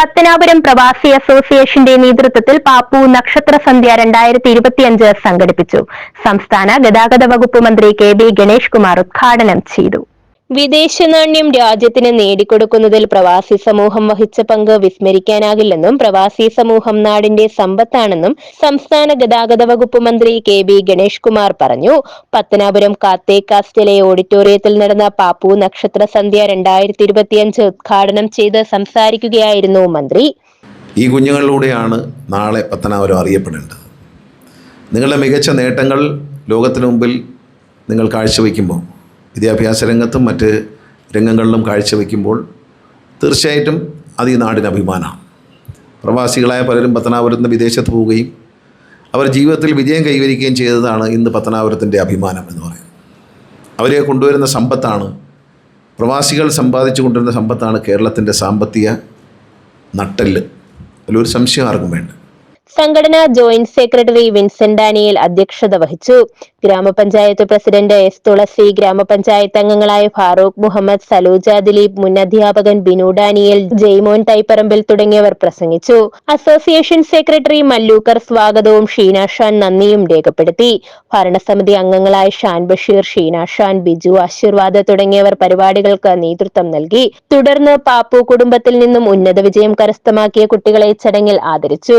പത്തനാപുരം പ്രവാസി അസോസിയേഷന്റെ നേതൃത്വത്തിൽ പാപ്പു നക്ഷത്ര സന്ധ്യ രണ്ടായിരത്തി ഇരുപത്തിയഞ്ച് സംഘടിപ്പിച്ചു. സംസ്ഥാന ഗതാഗത വകുപ്പ് മന്ത്രി കെ ബി ഗണേഷ് കുമാർ ഉദ്ഘാടനം ചെയ്തു. വിദേശ നാണ്യം രാജ്യത്തിന് നേടിക്കൊടുക്കുന്നതിൽ പ്രവാസി സമൂഹം വഹിച്ച പങ്ക് വിസ്മരിക്കാനാകില്ലെന്നും പ്രവാസി സമൂഹം നാടിന്റെ സമ്പത്താണെന്നും സംസ്ഥാന ഗതാഗത വകുപ്പ് മന്ത്രി കെ ബി ഗണേഷ് കുമാർ പറഞ്ഞു. പത്തനാപുരം കാത്തേക്കാസ്റ്റലെ ഓഡിറ്റോറിയത്തിൽ നടന്ന പാപ്പു നക്ഷത്ര സന്ധ്യ രണ്ടായിരത്തി ഇരുപത്തിയഞ്ച് ഉദ്ഘാടനം ചെയ്ത് സംസാരിക്കുകയായിരുന്നു മന്ത്രി. ഈ കുഞ്ഞുങ്ങളിലൂടെയാണ് നാളെ പത്തനാപുരം അറിയപ്പെടേണ്ടത്. നിങ്ങളുടെ മികച്ച നേട്ടങ്ങൾ ലോകത്തിനു മുമ്പിൽ നിങ്ങൾ കാഴ്ചവെക്കുമ്പോൾ വിദ്യാഭ്യാസ രംഗത്തും മറ്റ് രംഗങ്ങളിലും കാഴ്ചവെക്കുമ്പോൾ തീർച്ചയായിട്ടും അത് ഈ നാടിന് അഭിമാനമാണ്. പ്രവാസികളായ പലരും പത്തനാപുരത്ത് വിദേശത്ത് പോവുകയും അവർ ജീവിതത്തിൽ വിജയം കൈവരിക്കുകയും ചെയ്തതാണ് ഇന്ന് പത്തനാപുരത്തിന്റെ അഭിമാനം എന്ന് പറയുന്നത്. അവരെ കൊണ്ടുവരുന്ന സമ്പത്താണ് പ്രവാസികൾ സമ്പാദിച്ചു കൊണ്ടുവരുന്ന സമ്പത്താണ് കേരളത്തിന്റെ സാമ്പത്തിക നട്ടെല്ല്. അതിലൊരു സംശയം ആർക്കും വേണ്ട. സംഘടനാ ജോയിന്റ് സെക്രട്ടറി വിൻസെന്റ് ഡാനിയൽ അധ്യക്ഷത വഹിച്ചു. ഗ്രാമപഞ്ചായത്ത് പ്രസിഡന്റ് എസ് തുളസി ഗ്രാമപഞ്ചായത്ത് അംഗങ്ങളായ ഫാറൂഖ് മുഹമ്മദ് സലൂജ ദിലീപ് മുൻ അധ്യാപകൻ ബിനു ഡാനിയൽ ജയ്മോൻ തൈപ്പറമ്പിൽ തുടങ്ങിയവർ പ്രസംഗിച്ചു. അസോസിയേഷൻ സെക്രട്ടറി മല്ലൂക്കർ സ്വാഗതവും ഷീന ഷാൻ നന്ദിയും രേഖപ്പെടുത്തി. ഭരണസമിതി അംഗങ്ങളായ ഷാൻ ബഷീർ ഷീന ഷാൻ ബിജു ആശീർവാദ തുടങ്ങിയവർ പരിപാടികൾക്ക് നേതൃത്വം നൽകി. തുടർന്ന് പാപ്പു കുടുംബത്തിൽ നിന്നും ഉന്നത വിജയം കരസ്ഥമാക്കിയ കുട്ടികളെ ചടങ്ങിൽ ആദരിച്ചു.